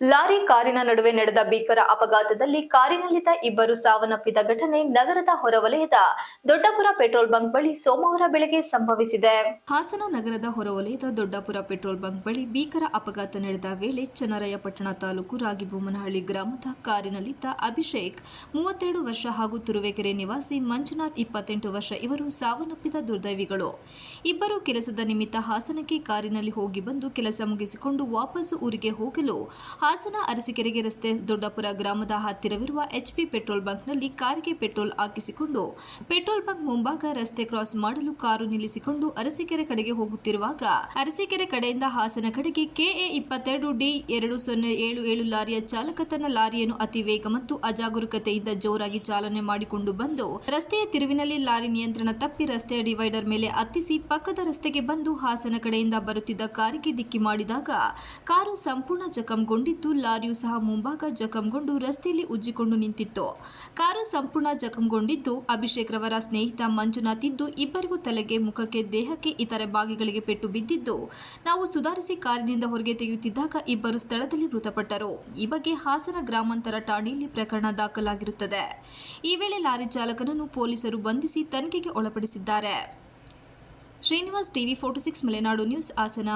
Lorry ಕಾರಿನ ನಡುವೆ ನಡೆದ ಭೀಕರ ಅಪಘಾತದಲ್ಲಿ ಕಾರಿನಲ್ಲಿದ್ದ ಇಬ್ಬರು ಸಾವನ್ನಪ್ಪಿದ ಘಟನೆ ನಗರದ ಹೊರವಲಯದ ದೊಡ್ಡಪುರ ಪೆಟ್ರೋಲ್ ಬಂಕ್ ಬಳಿ ಸೋಮವಾರ ಬೆಳಗ್ಗೆ ಸಂಭವಿಸಿದೆ. ಹಾಸನ ನಗರದ ಹೊರವಲಯದ ದೊಡ್ಡಪುರ ಪೆಟ್ರೋಲ್ ಬಂಕ್ ಬಳಿ ಭೀಕರ ಅಪಘಾತ ನಡೆದ ವೇಳೆ ಚನ್ನರಾಯಪಟ್ಟಣ ತಾಲೂಕು ರಾಗಿಬೊಮ್ಮನಹಳ್ಳಿ ಗ್ರಾಮದ ಕಾರಿನಲ್ಲಿದ್ದ ಅಭಿಷೇಕ್ ಮೂವತ್ತೆರಡು ವರ್ಷ ಹಾಗೂ ತುರುವೇಕೆರೆ ನಿವಾಸಿ ಮಂಜುನಾಥ್ ಇಪ್ಪತ್ತೆಂಟು ವರ್ಷ ಇವರು ಸಾವನ್ನಪ್ಪಿದ ದುರ್ದೈವಿಗಳು. ಇಬ್ಬರು ಕೆಲಸದ ನಿಮಿತ್ತ ಹಾಸನಕ್ಕೆ ಕಾರಿನಲ್ಲಿ ಹೋಗಿ ಬಂದು ಕೆಲಸ ಮುಗಿಸಿಕೊಂಡು ವಾಪಸ್ಸು ಊರಿಗೆ ಹೋಗಲು ಹಾಸನ ಅರಸಿಕೆರೆಗೆ ರಸ್ತೆ ದೊಡ್ಡಪುರ ಗ್ರಾಮದ ಹತ್ತಿರವಿರುವ ಎಚ್ಪಿ ಪೆಟ್ರೋಲ್ ಬಂಕ್ನಲ್ಲಿ ಕಾರಿಗೆ ಪೆಟ್ರೋಲ್ ಹಾಕಿಸಿಕೊಂಡು ಪೆಟ್ರೋಲ್ ಬಂಕ್ ಮುಂಭಾಗ ರಸ್ತೆ ಕ್ರಾಸ್ ಮಾಡಲು ಕಾರು ನಿಲ್ಲಿಸಿಕೊಂಡು ಅರಸೀಕೆರೆ ಕಡೆಗೆ ಹೋಗುತ್ತಿರುವಾಗ ಅರಸೀಕೆರೆ ಕಡೆಯಿಂದ ಹಾಸನ ಕಡೆಗೆ ಕೆಎ ಇಪ್ಪತ್ತೆರಡು ಡಿ ಎರಡು ಸೊನ್ನೆ ಏಳು ಏಳು ಲಾರಿಯ ಚಾಲಕ ತನ್ನ ಲಾರಿಯನ್ನು ಅತಿ ವೇಗ ಮತ್ತು ಅಜಾಗರೂಕತೆಯಿಂದ ಜೋರಾಗಿ ಚಾಲನೆ ಮಾಡಿಕೊಂಡು ಬಂದು ರಸ್ತೆಯ ತಿರುವಿನಲ್ಲಿ ಲಾರಿ ನಿಯಂತ್ರಣ ತಪ್ಪಿ ರಸ್ತೆಯ ಡಿವೈಡರ್ ಮೇಲೆ ಹತ್ತಿಸಿ ಪಕ್ಕದ ರಸ್ತೆಗೆ ಬಂದು ಹಾಸನ ಕಡೆಯಿಂದ ಬರುತ್ತಿದ್ದ ಕಾರಿಗೆ ಡಿಕ್ಕಿ ಮಾಡಿದಾಗ ಕಾರು ಸಂಪೂರ್ಣ ಜಖಂಗೊಂಡಿದ್ದು ಲಾರಿಯು ಸಹ ಮುಂಭಾಗ ಜಖಂಗೊಂಡು ರಸ್ತೆಯಲ್ಲಿ ಉಜ್ಜಿಕೊಂಡು ನಿಂತಿತ್ತು. ಕಾರು ಸಂಪೂರ್ಣ ಜಖಂಗೊಂಡಿದ್ದು, ಅಭಿಷೇಕ್ ರವರ ಸ್ನೇಹಿತ ಮಂಜುನಾಥ್ ಇದ್ದು, ಇಬ್ಬರಿಗೂ ತಲೆಗೆ, ಮುಖಕ್ಕೆ, ದೇಹಕ್ಕೆ, ಇತರೆ ಭಾಗಗಳಿಗೆ ಪೆಟ್ಟು ಬಿದ್ದಿದ್ದು, ನಾವು ಸುಧಾರಿಸಿ ಕಾರಿನಿಂದ ಹೊರಗೆ ತೆಗೆಯುತ್ತಿದ್ದಾಗ ಇಬ್ಬರು ಸ್ಥಳದಲ್ಲಿ ಮೃತಪಟ್ಟರು. ಈ ಬಗ್ಗೆ ಹಾಸನ ಗ್ರಾಮಾಂತರ ಠಾಣೆಯಲ್ಲಿ ಪ್ರಕರಣ ದಾಖಲಾಗಿರುತ್ತದೆ. ಈ ವೇಳೆ ಲಾರಿ ಚಾಲಕನನ್ನು ಪೊಲೀಸರು ಬಂಧಿಸಿ ತನಿಖೆಗೆ ಒಳಪಡಿಸಿದ್ದಾರೆ. Srinivas TV forty six, Malenadu news, Hassan.